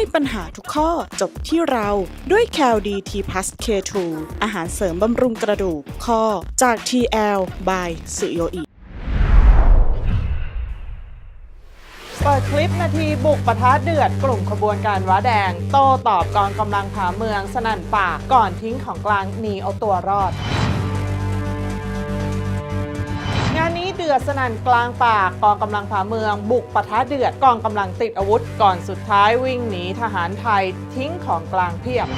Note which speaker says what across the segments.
Speaker 1: ให้ปัญหาทุกข้อจบที่เราด้วย c a l d t p l u s K2 อาหารเสริมบำรุงกระดูกข้อจาก TL by สุโยอิ
Speaker 2: เปิดคลิปนาทีบุกปะทะเดือดกลุ่มขบวนการว้าแดง โต้ตอบกองกำลังผาเมืองสนั่นป่าก่อนทิ้งของกลางหนีเอาตัวรอด เดือดสนั่นกลางป่ากองกำลังผาเมือง บุกปะทะเดือดกองกำลังติดอาวุธ ก่อนสุดท้ายวิ่งหนีทหารไทยทิ้งของกลางเพียบ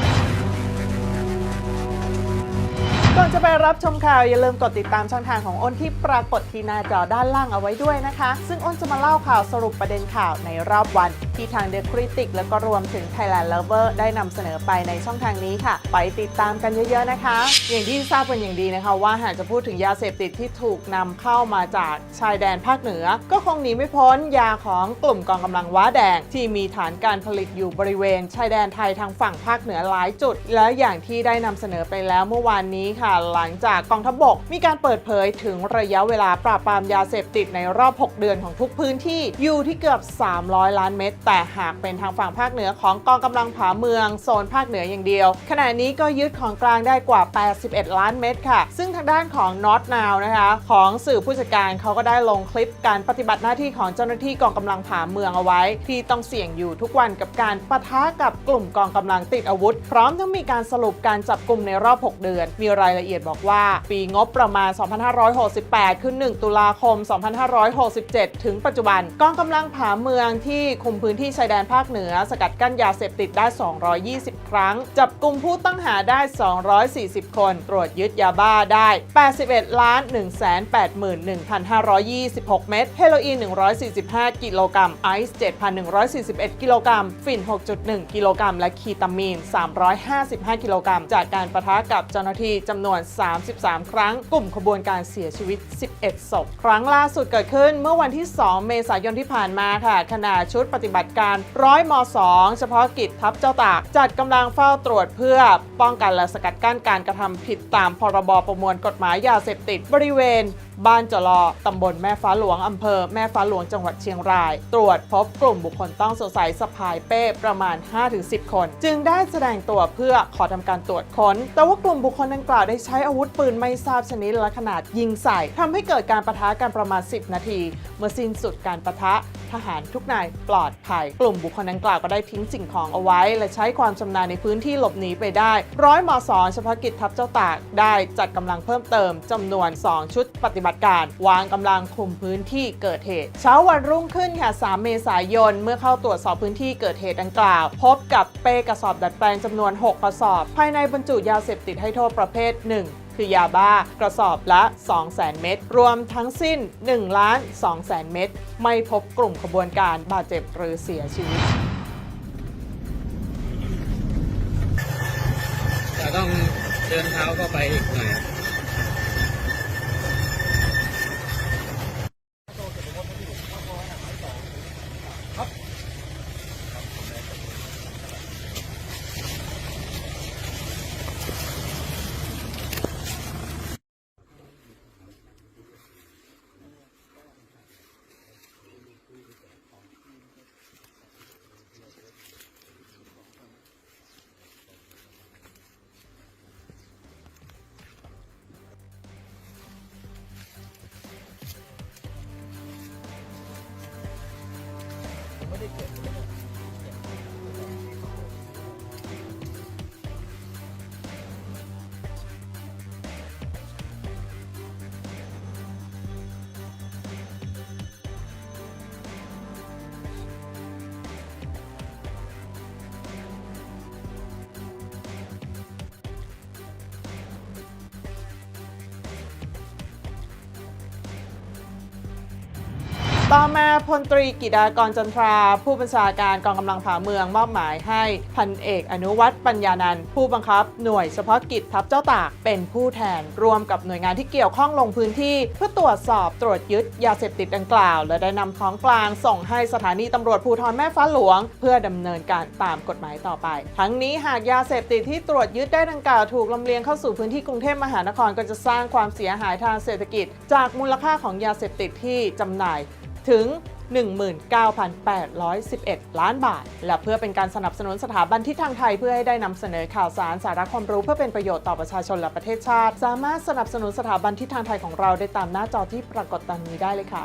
Speaker 2: ก่อนจะไปรับชมข่าวอย่าลืมกดติดตามช่องทางของอ้นที่ปรากฏที่หน้าจอด้านล่างเอาไว้ด้วยนะคะ ซึ่งอ้นจะมาเล่าข่าวสรุปประเด็นข่าวในรอบวันที่ทาง The Critic แล้วก็รวมถึง Thailand Lover ได้นำเสนอไปในช่องทางนี้ค่ะ ไปติดตามกันเยอะๆนะคะ อย่างที่ทราบกันอย่างดีนะคะว่าหากจะพูดถึงยาเสพติดที่ถูกนำเข้ามาจากชายแดนภาคเหนือ ก็คงหนีไม่พ้นยาของกลุ่มกองกำลังว้าแดง ที่มีฐานการผลิตอยู่บริเวณชายแดนไทยทางฝั่งภาคเหนือหลายจุด และอย่างที่ได้นำเสนอไปแล้วเมื่อวานนี้ค่ะ หลังจากกองทัพบกมีการเปิดเผยถึงระยะเวลาปราบปรามยาเสพติดในรอบ 6 เดือนของทุกพื้นที่อยู่ที่เกือบ 300 ล้านเม็ดแต่หากเป็นทางฝั่งภาคเหนือของกองกำลังผาเมืองโซนภาคเหนืออย่างเดียว ขณะนี้ก็ยึดของกลางได้กว่า 81 ล้านเม็ดค่ะ ซึ่งทางด้านของ Not Now นะคะของสื่อผู้จัดการเขาก็ได้ลงคลิปการปฏิบัติหน้าที่ของเจ้าหน้าที่กองกำลังผาเมืองเอาไว้ ที่ต้องเสี่ยงอยู่ทุกวันกับการปะทะกับกลุ่มกองกำลังติดอาวุธ พร้อมทั้งมีการสรุปการจับกลุ่มในรอบ 6 เดือน มีรายละเอียดบอกว่า ปีงบประมาณ 2568 คือ 1 ตุลาคม 2567 ถึงปัจจุบันกองกำลังผาเมืองที่คุมพื้นที่ชายแดนภาคเหนือ สกัดกั้นยาเสพติดได้ 220 ครั้ง จับกลุ่มผู้ต้องหาได้ 240 คน ตรวจยึดยาบ้าได้ 81ล้าน181,526 เม็ดเฮโรอีน 145 กิโลกรัม ไอซ์ 7,141 กิโลกรัม ฝิ่น 6.1 กิโลกรัม และคีตามีน 355 กิโลกรัม จากการประทะกับเจ้าหน้าที่จำนวน 33 ครั้ง กลุ่มขบวนการเสียชีวิต 11 ศพ ครั้งล่าสุดเกิดขึ้นเมื่อวันที่ 2 เมษายนที่ผ่านมาค่ะ ขณะชุดปฏิบัติการร้อยม2เฉพาะกิจทัพเจ้าตาก จัดกำลังเฝ้าตรวจเพื่อป้องกันและสกัดกั้นการกระทำผิดตามพรบประมวลกฎหมายยาเสพติดบริเวณ บ้านจลอตำบลแม่ฟ้าหลวงอำเภอแม่ฟ้าหลวงจังหวัดเชียงราย ตรวจพบกลุ่มบุคคลต้องสงสัยสะพายเป้ประมาณ 5-10 คน จึงได้แสดงตัวเพื่อขอทำการตรวจค้น แต่ว่ากลุ่มบุคคลดังกล่าวได้ใช้อาวุธปืนไม่ทราบชนิดและขนาดยิงใส่ทำให้เกิดการประทะกันประมาณ 10 นาที เมื่อสิ้นสุดการประทะทหารทุกนายปลอดภัย กลุ่มบุคคลดังกล่าวก็ได้ทิ้งสิ่งของเอาไว้ และใช้ความชำนาญในพื้นที่หลบหนีไปได้ ร้อยมอสเฉพาะกิจทัพเจ้าตากได้จัดกำลังเพิ่มเติมจำนวน 2 ชุดปฏิบัติการวางกำลังคุมพื้นที่เกิดเหตุ เช้าวันรุ่งขึ้นค่ะ 3 เมษายน เมื่อเข้าตรวจสอบพื้นที่เกิดเหตุดังกล่าว พบกับเป้กระสอบดัดแปลงจำนวน 6 กระสอบ ภายในบรรจุยาเสพติดให้โทษประเภท 1คือยาบ้ากระสอบละ 200,000 เม็ดรวมทั้งสิ้น 1 ล้าน200,000เม็ดไม่พบกลุ่มขบวนการบาดเจ็บหรือเสียชีวิต
Speaker 3: จะต้องเดินเท้าเข้าไปอีกหน่อย
Speaker 2: ต่อมาพลตรีกิดากรจันทรา ผู้บัญชาการกองกำลังผาเมืองมอบหมายให้พันเอกอนุวัฒน์ปัญญานันท์ผู้บังคับหน่วยเฉพาะกิจทัพเจ้าตากเป็นผู้แทนรวมกับหน่วยงานที่เกี่ยวข้องลงพื้นที่ เพื่อตรวจสอบตรวจยึดยาเสพติดดังกล่าว และได้นำของกลางส่งให้สถานีตำรวจภูธรแม่ฟ้าหลวง เพื่อดำเนินการตามกฎหมายต่อไป ทั้งนี้หากยาเสพติดที่ตรวจยึดได้ดังกล่าวถูกลำเลียงเข้าสู่พื้นที่กรุงเทพมหานครก็จะสร้างความเสียหายทางเศรษฐกิจ จากมูลค่าของยาเสพติดที่จำหน่าย ถึง 19,811 ล้านบาท และเพื่อเป็นการสนับสนุนสถาบันทิศทางไทยเพื่อให้ได้นำเสนอข่าวสารสาระความรู้เพื่อเป็นประโยชน์ต่อประชาชนและประเทศชาติ สามารถสนับสนุนสถาบันทิศทางไทยของเราได้ตามหน้าจอที่ปรากฏตอนนี้ได้เลยค่ะ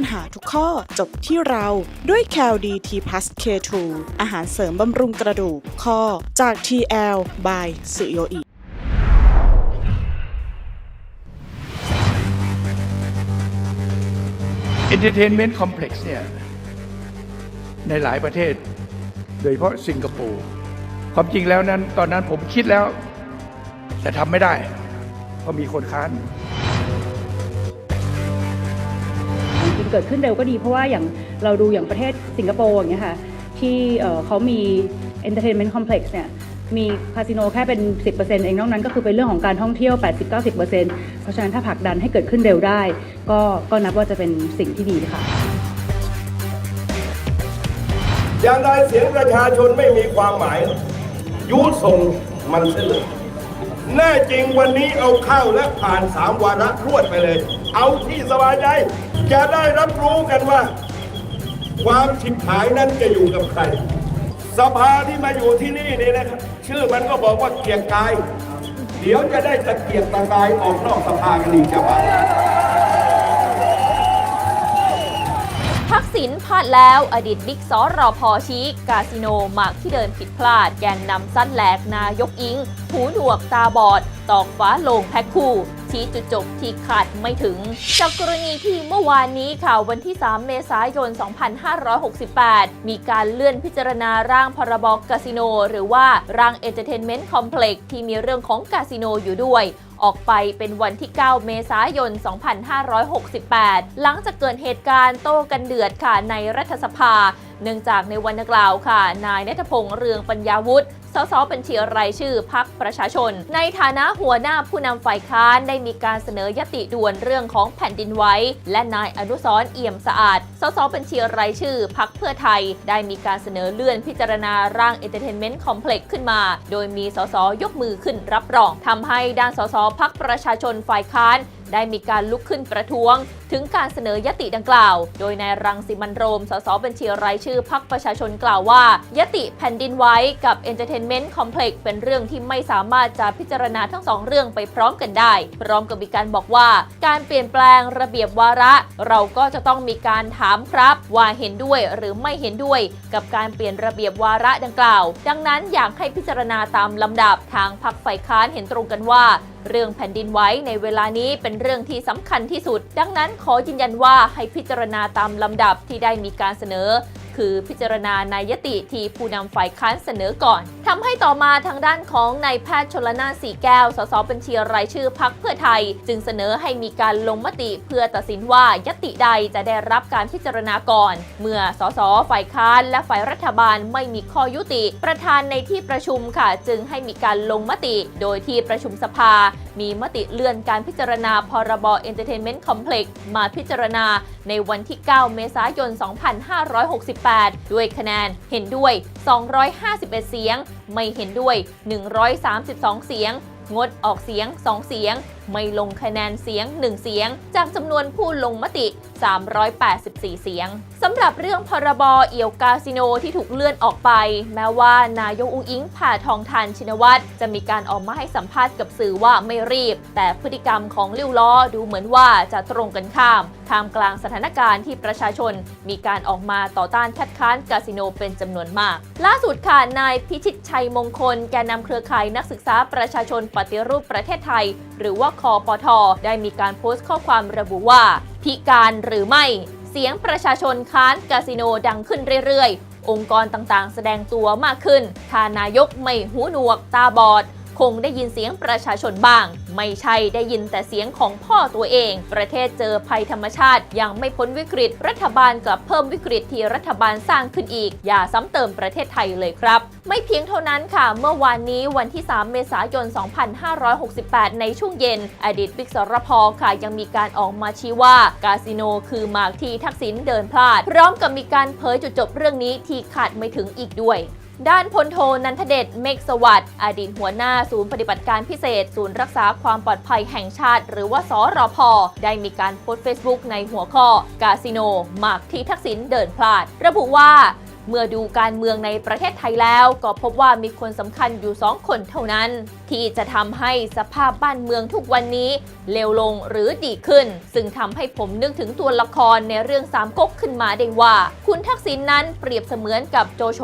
Speaker 1: ญหาทุกข้อจบที่เราด้วย c a l d t p l u s K2 อาหารเสริมบำรุงกระดูกข้อจาก TL by สุโยอิ
Speaker 4: Entertainment Complex เนี่ยในหลายประเทศ โดยเฉพาะสิงคโปร์ความจริงแล้วนั้น ตอนนั้นผมคิดแล้ว แต่ทำไม่ได้ เพราะมีคนค้าน
Speaker 5: เกิดขึ้นเร็วก็ดี เพราะว่าอย่างเราดูอย่างประเทศสิงคโปร์อย่างเงี้ยค่ะที่เอ่อเขามี entertainment complex เนี่ยมีคาสิโนแค่เป็น 10%เองนอกนั้นก็คือเป็นเรื่องของการท่องเที่ยว 80-90%เพราะฉะนั้นถ้าผลักดันให้เกิดขึ้นเร็วได้ ก็ก็นับว่าจะเป็นสิ่งที่ดีค่ะ
Speaker 6: อย่างไรเสียงประชาชนไม่มีความหมาย ยุส่งมันเสลยแน่จริงวันนี้เอาเข้าและผ่านสามวาระรวดไปเลย เอาที่สบายใจ จะได้รับรู้กันว่า ความฉิบหายนั้นจะอยู่กับใคร สภาที่มาอยู่ที่นี่นี่นะครับ ชื่อมันก็บอกว่าเกียรกาย เดี๋ยวจะได้ตะเกียกตะกายออกนอกสภากันอีกจะว่า
Speaker 7: ทักษิณพลาดแล้วอดีตบิ๊กซอรอพอชี้กาสิโนมากที่เดินผิดพลาด แกนนำสั้นแหลกนายกอิง หูหนวกตาบอด ตอกฟ้าลงแพ็คคู่ ชี้จุดจบที่ขาดไม่ถึง จากกรณีที่เมื่อวานนี้ค่ะวันที่ 3 เมษายน 2568 มีการเลื่อนพิจารณาร่างพรบกาสิโน หรือว่าร่าง Entertainment Complex ที่มีเรื่องของกาสิโนอยู่ด้วยออกไปเป็นวันที่ 9 เมษายน 2568 หลังจากเกิดเหตุการณ์โต้กันเดือดค่ะในรัฐสภา เนื่องจากในวันดังกล่าวค่ะ นายนัทพงษ์เรืองปัญญาวุฒิ สสบัญชีรายชื่อพักประชาชน ในฐานะหัวหน้าผู้นำฝ่ายค้านได้มีการเสนอยติด่วนเรื่องของแผ่นดินไหวและนายอนุสรเอี่ยมสะอาด สสบัญชีรายชื่อพักเพื่อไทย ได้มีการเสนอเลื่อนพิจารณาร่าง Entertainment Complex ขึ้นมา โดยมีสสยกมือขึ้นรับรองทำให้ด้านสสพักประชาชนฝ่ายค้าน ได้มีการลุกขึ้นประท้วง ถึงการเสนอยติดังกล่าว โดยนายรังสิมันโรม สสบัญชีรายชื่อพักประชาชนกล่าวว่า ยติแผ่นดินไหว้กับ Entertainment Complex เป็นเรื่องที่ไม่สามารถจะพิจารณาทั้งสองเรื่องไปพร้อมกันได้ พร้อมกับมีการบอกว่า การเปลี่ยนแปลงระเบียบวาระ เราก็จะต้องมีการถามครับ ว่าเห็นด้วยหรือไม่เห็นด้วย กับการเปลี่ยนระเบียบวาระดังกล่าว ดังนั้นอยากให้พิจารณาตามลำดับทางพักฝ่ายค้านเห็นตรงกันว่าเรื่องแผ่นดินไหวในเวลานี้เป็นเรื่องที่สำคัญที่สุด ดังนั้นขอยืนยันว่าให้พิจารณาตามลำดับที่ได้มีการเสนอ คือพิจารณานายติที่ผู้นำฝ่ายค้านเสนอก่อนทำให้ต่อมาทางด้านของนายแพทย์ชลนานสีแก้ว สสบัญชีรายชื่อพักเพื่อไทย จึงเสนอให้มีการลงมติเพื่อตัดสินว่ายติใดจะได้รับการพิจารณาก่อน เมื่อสสฝ่ายค้านและฝ่ายรัฐบาลไม่มีข้อยุติ ประธานในที่ประชุมค่ะ จึงให้มีการลงมติ โดยที่ประชุมสภา มีมติเลื่อนการพิจารณาพรบ Entertainment Complex มาพิจารณาในวันที่ 9 เมษายน8 ด้วยคะแนนเห็นด้วย 251 เสียง ไม่เห็นด้วย 132 เสียง งดออกเสียง 2 เสียง ไม่ลงคะแนนเสียง 1 เสียง จากจำนวนผู้ลงมติ 384 เสียงสำหรับเรื่องพรบเอี่ยวกาสิโนที่ถูกเลื่อนออกไป แม้ว่านายกอุ้งอิงผ่าทองทานชินวัตรจะมีการออกมาให้สัมภาษณ์กับสื่อว่าไม่รีบ แต่พฤติกรรมของลิวล้อดูเหมือนว่าจะตรงกันข้ามท่ามกลางสถานการณ์ที่ประชาชน มีการออกมาต่อต้านคัดค้านคาสิโนเป็นจำนวนมาก ล่าสุดค่ะนายพิชิตชัยมงคล แกนนำเครือข่ายนักศึกษาประชาชนปฏิรูปประเทศไทย หรือว่าคอปทได้มีการโพสต์ข้อความระบุว่า พิการหรือไม่เสียงประชาชนค้านคาสิโนดังขึ้นเรื่อยๆ องค์กรต่างๆ แสดงตัวมากขึ้นทานายกไม่หูหนวกตาบอด คงได้ยินเสียงประชาชนบ้าง ไม่ใช่ได้ยินแต่เสียงของพ่อตัวเอง ประเทศเจอภัยธรรมชาติ ยังไม่พ้นวิกฤต รัฐบาลกลับเพิ่มวิกฤตที่รัฐบาลสร้างขึ้นอีก อย่าซ้ำเติมประเทศไทยเลยครับ ไม่เพียงเท่านั้นค่ะ เมื่อวานนี้วันที่ 3 เมษายน 2568 ในช่วงเย็น อดีตบิ๊กสรพค่ะยังมีการออกมาชี้ว่ากาสิโนคือมากที่ทักษิณเดินพลาด พร้อมกับมีการเผยจุดจบเรื่องนี้ที่คาดไม่ถึงอีกด้วย ด้านพลโทนันทเดชเมฆสวัสดิ์อดีตหัวหน้าศูนย์ปฏิบัติการพิเศษ ศูนย์รักษาความปลอดภัยแห่งชาติ หรือว่าสรพ ได้มีการโพสต์เฟซบุ๊กในหัวข้อ กาสิโนหมากที่ทักษิณเดินพลาด ระบุว่าเมื่อดูการเมืองในประเทศไทยแล้ว ก็พบว่ามีคนสำคัญอยู่สองคนเท่านั้น ที่จะทำให้สภาพบ้านเมืองทุกวันนี้เลวลงหรือดีขึ้น ซึ่งทำให้ผมนึกถึงตัวละครในเรื่องสามก๊กขึ้นมาได้ว่า คุณทักษิณนนั้นเปรียบเสมือนกับโจโฉ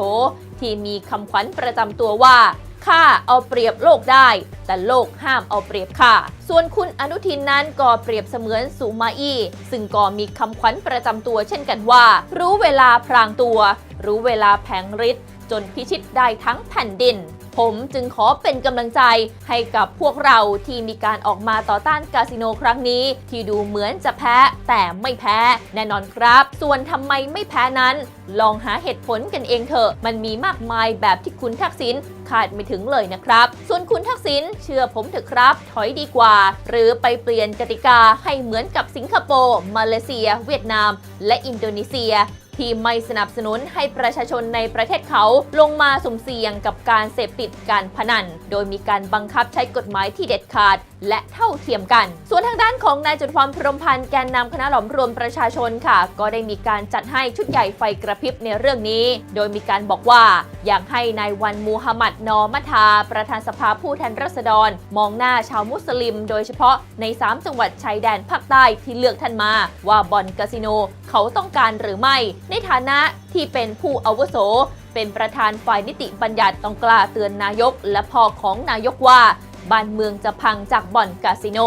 Speaker 7: ที่มีคำขวัญประจำตัวว่าข้าเอาเปรียบโลกได้ แต่โลกห้ามเอาเปรียบข้าส่วนคุณอนุทินนั้นก็เปรียบเสมือนสุมาอี้ซึ่งก็มีคำขวัญประจำตัวเช่นกันว่า รู้เวลาพรางตัว รู้เวลาแผงฤทธิ์จนพิชิตได้ทั้งแผ่นดิน ผมจึงขอเป็นกำลังใจให้กับพวกเราที่มีการออกมาต่อต้านคาสิโนครั้งนี้ ที่ดูเหมือนจะแพ้แต่ไม่แพ้แน่นอนครับ ส่วนทำไมไม่แพ้นั้น ลองหาเหตุผลกันเองเถอะ มันมีมากมายแบบที่คุณทักษิณคาดไม่ถึงเลยนะครับ ส่วนคุณทักษิณเชื่อผมเถอะครับ ถอยดีกว่า หรือไปเปลี่ยนกติกาให้เหมือนกับสิงคโปร์มาเลเซีย เวียดนาม และอินโดนีเซีย ที่ไม่สนับสนุนให้ประชาชนในประเทศเขาลงมาสุ่มเสี่ยงกับการเสพติดการพนัน โดยมีการบังคับใช้กฎหมายที่เด็ดขาดและเท่าเทียมกัน ส่วนทางด้านของนายจุดความพรมพันธ์แกนนำคณะหลอมรวมประชาชนค่ะ ก็ได้มีการจัดให้ชุดใหญ่ไฟกระพริบในเรื่องนี้ โดยมีการบอกว่า อยากให้นายวันมูฮัมหมัดนอมัทา ประธานสภาผู้แทนราษฎร มองหน้าชาวมุสลิม โดยเฉพาะใน 3 จังหวัดชายแดนภาคใต้ที่เลือกท่านมา ว่าบ่อนคาสิโนเขาต้องการหรือไม่ ในฐานะที่เป็นผู้อาวุโสเป็นประธานฝ่ายนิติบัญญัติต้องกล้าเตือนนายกและพ่อของนายกว่า บ้านเมืองจะพังจากบ่อนคาสิโน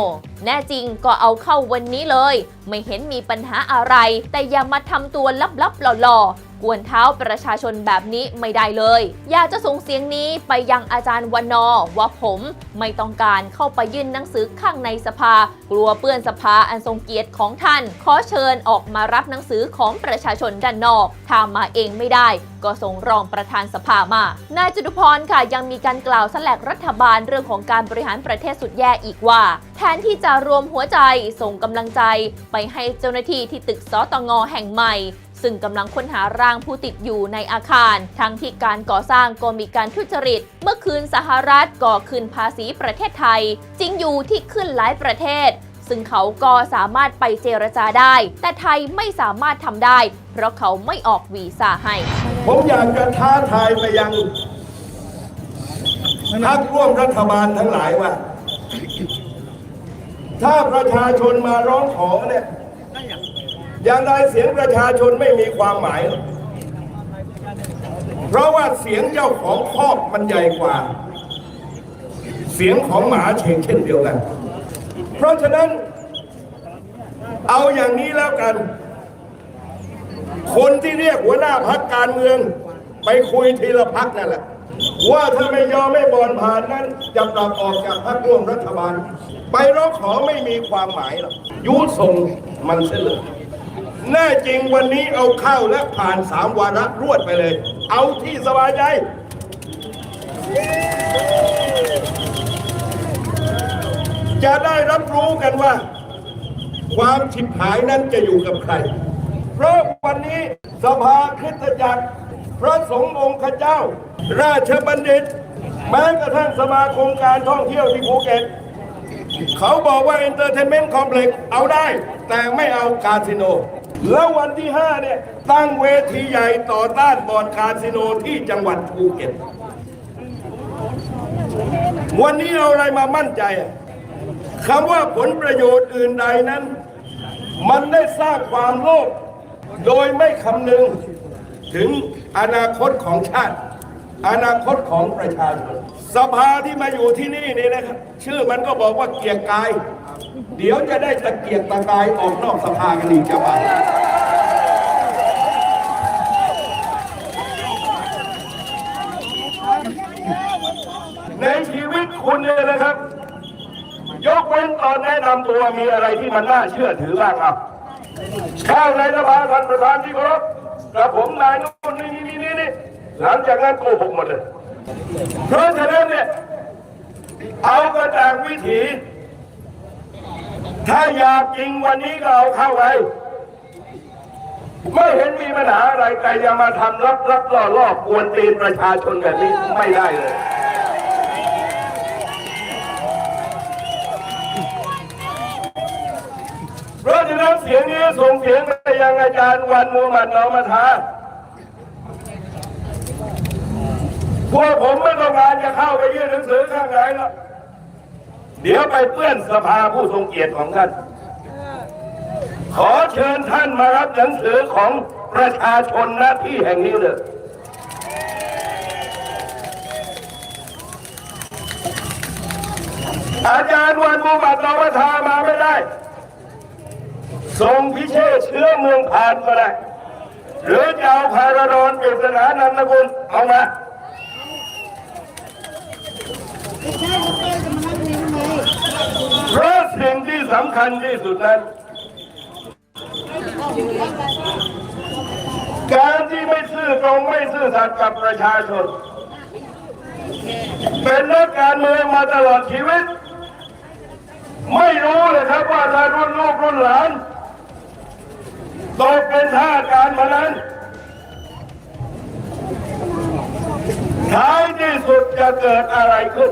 Speaker 7: แน่จริงก็เอาเข้าวันนี้เลย ไม่เห็นมีปัญหาอะไร แต่อย่ามาทำตัวลับๆหล่อๆ กวนเท้าประชาชนแบบนี้ไม่ได้เลย อยากจะส่งเสียงนี้ไปยังอาจารย์วันนอว่าผมไม่ต้องการเข้าไปยื่นหนังสือข้างในสภา กลัวเปื้อนสภาอันทรงเกียรติของท่าน ขอเชิญออกมารับหนังสือของประชาชนด้านนอกถ้ามาเองไม่ได้ ก็ส่งรองประธานสภามานายจตุพรค่ะยังมีการกล่าวสลกรัฐบาลเรื่องของการบริหารประเทศสุดแย่อีกว่า แทนที่จะรวมหัวใจส่งกำลังใจไปให้เจ้าหน้าที่ที่ตึกสตงแห่งใหม่ ซึ่งกำลังค้นหาร่างผู้ติดอยู่ในอาคาร ทั้งที่การก่อสร้างก็มีการทุจริต เมื่อคืนสหรัฐก่อคืนภาษีประเทศไทย จริงอยู่ที่ขึ้นหลายประเทศ ซึ่งเขาก็สามารถไปเจรจาได้ แต่ไทยไม่สามารถทำได้ เพราะเขาไม่ออกวีซ่าให้
Speaker 6: ผมอยากจะท้าทายไปยังพักร่วมรัฐบาลทั้งหลายว่า ถ้าประชาชนมาร้องขอเนี่ย อย่างไรเสียงประชาชนไม่มีความหมาย เพราะว่าเสียงเจ้าของคอกมันใหญ่กว่า เสียงของหมาเช่นเช่นเดียวกัน เพราะฉะนั้นเอาอย่างนี้แล้วกัน คนที่เรียกหัวหน้าพักการเมือง ไปคุยทีละพักนั่นแหละ ว่าถ้าไม่ยอมไม่บอลผ่านนั้นจะปรับออกจากพักร่วมรัฐบาล ไปร้องขอไม่มีความหมายหรอกยุส่งมันเสียเลย แน่จริงวันนี้เอาเข้าและผ่านสามวาระรวดไปเลย เอาที่สบายใจ จะได้รับรู้กันว่า ความฉิบหายนั้นจะอยู่กับใคร เพราะวันนี้สภาคริสตจักร พระสงฆ์องค์ข้าเจ้า ราชบัณฑิต แม้กระทั่งสมาคมการท่องเที่ยวที่ภูเก็ตเขาบอกว่า Entertainment Complex เอาได้ แต่ไม่เอาคาสิโน แล้ววันที่ 5 เนี่ย ตั้งเวทีใหญ่ต่อต้านบ่อนคาสิโนที่จังหวัดภูเก็ต วันนี้เอาอะไรมามั่นใจคำว่าผลประโยชน์อื่นใดนั้น มันได้สร้างความโลภโดยไม่คำนึงถึงอนาคตของชาติ อนาคตของประชาชนสภาที่มาอยู่ที่นี่นี่นะครับ ชื่อมันก็บอกว่าเกียรกาย เดี๋ยวจะได้ตะเกียกตะกายออกนอกสภากันอีกจะไปในชีวิตคุณเนี่ยนะครับ ยกเว้นตอนแนะนำตัวมีอะไรที่มันน่าเชื่อถือบ้างครับเข้าในสภาท่านประธานที่เคารพกระผมนายนุ่นนี่นี่นี่นี่หลังจากนั้นโกหกหมดเลยเพราะฉะนั้นเนี่ยเอากระจางวิถี ถ้าอยากจริงวันนี้ก็เอาเข้าไปไม่เห็นมีปัญหาอะไรใครจะมาทำรับรับล่อล่อกวนตีนประชาชนแบบนี้ไม่ได้เลยเพราะฉะนั้นเสียงนี้ส่งเสียงไปยังอาจารย์วันมูมหมัดนอมาทาพวกผมไม่ต้องการจะเข้าไปยื่นหนังสือข้างไหนหรอก เดี๋ยวไปเปื้อนสภาผู้ทรงเกียรติของท่าน ขอเชิญท่านมารับหนังสือของประชาชนณที่แห่งนี้เลยอาจารย์วันมุบัตรนวทามาไม่ได้ทรงพิเชษเชื้อเมืองผ่านก็ได้หรือจะเอาพาราดอนปริศนานันทกุลเอามา เพราะสิ่งที่สำคัญที่สุดนั้น การที่ไม่ซื่อตรงไม่ซื่อสัตย์กับประชาชน เป็นนักการเมืองมาตลอดชีวิต ไม่รู้เลยครับว่าถ้ารุ่นลูกรุ่นหลานตกเป็นท่าการพนันท้ายที่สุดจะเกิดอะไรขึ้น